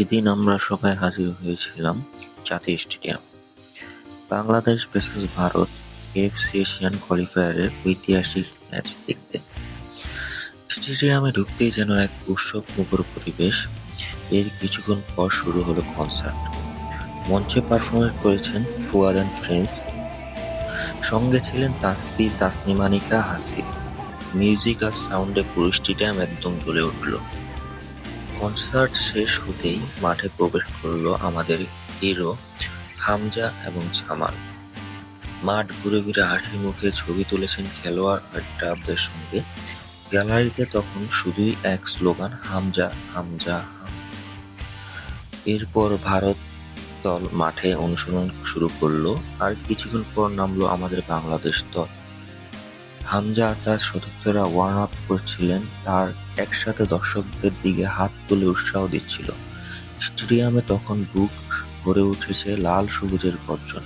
সেদিন আমরা সবাই হাজির হয়েছিলাম জাতীয় stadium. Bangladesh versus Bharat FC Asian কোয়ালিফায়ারের ঐতিহাসিক ম্যাচ দেখতে। স্টেডিয়ামে ঢুকতেই যেন এক উৎসব মুখর পরিবেশ। এর কিছুক্ষণ পর শুরু হলো কনসার্ট মঞ্চে পারফরমেন্স করেছেন ফুয়াদ অ্যান্ড ফ্রেন্ডস সঙ্গে ছিলেন তাসবি তাসনিমানিকা হাসিফ। মিউজিক আর সাউন্ডে পুরো স্টেডিয়াম একদম জ্বলে উঠল। কনসার্ট শেষ হতেই মাঠে প্রবেশ করল আমাদের হিরো, হামজা এবং জামাল মাঠ ঘুরে ঘুরে হাসি মুখে ছবি তুলেছেন খেলোয়াড় আর স্টাফদের সঙ্গে। গ্যালারিতে তখন শুধুই এক স্লোগান, হামজা হামজা, হাম। এরপর ভারত দল মাঠে অনুসরণ শুরু করল আর কিছুক্ষণ পর নামলো আমাদের বাংলাদেশ দল। হামজা আর তার সতীর্থরা ওয়ার্ম আপ করছিলেন, তার একসাথে দর্শকদের দিকে হাত তুলে উৎসাহ দিচ্ছিল। স্টেডিয়ামে তখন বুক ভরে উঠেছে লাল সবুজের গর্জন।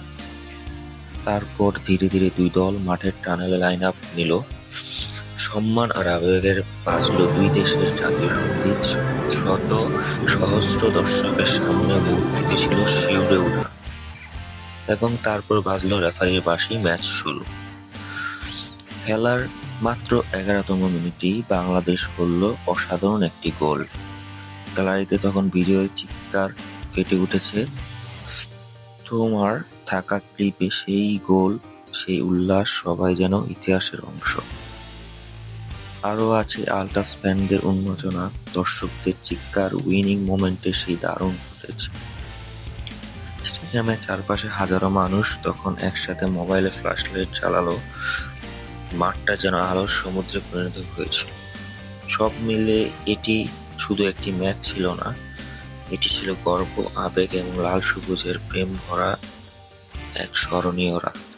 তারপর ধীরে ধীরে দুই দল মাঠের টানেলে লাইন আপ নিল। সম্মান আর আবেগের বাজলো দুই দেশের জাতীয় সংগীত। শত সহস্র দর্শকের সামনে মুহূর্তটি ছিল শিউরে ওঠা এবং তারপর বাজলো রেফারির বাসি ম্যাচ শুরু। খেলার মাত্র এগারোতম মিনিটেই বাংলাদেশ করল অসাধারণ একটি গোল। গ্যালারিতে তখন বিজয়ের চিৎকার ফেটে উঠেছে। তোমার থাকা ক্লিপে সেই গোল, সেই উল্লাস সবাই যেন ইতিহাসের অংশ। আরও আছে আলট্রাস ফ্যানদের উন্মোচনা দর্শকদের চিৎকার উইনিং মোমেন্টে সেই দারুণ ফুটেছে স্টেডিয়ামের চারপাশে হাজারো মানুষ তখন একসাথে মোবাইলে ফ্ল্যাশ লাইট চালালো। মাঠটা যেন আলোর সমুদ্রে পরিণত হয়েছিল। সব মিলে এটি শুধু একটি ম্যাচ ছিল না, এটি ছিল গর্ব, আবেগ এবং লাল সবুজের প্রেম ভরা এক স্মরণীয় রাত।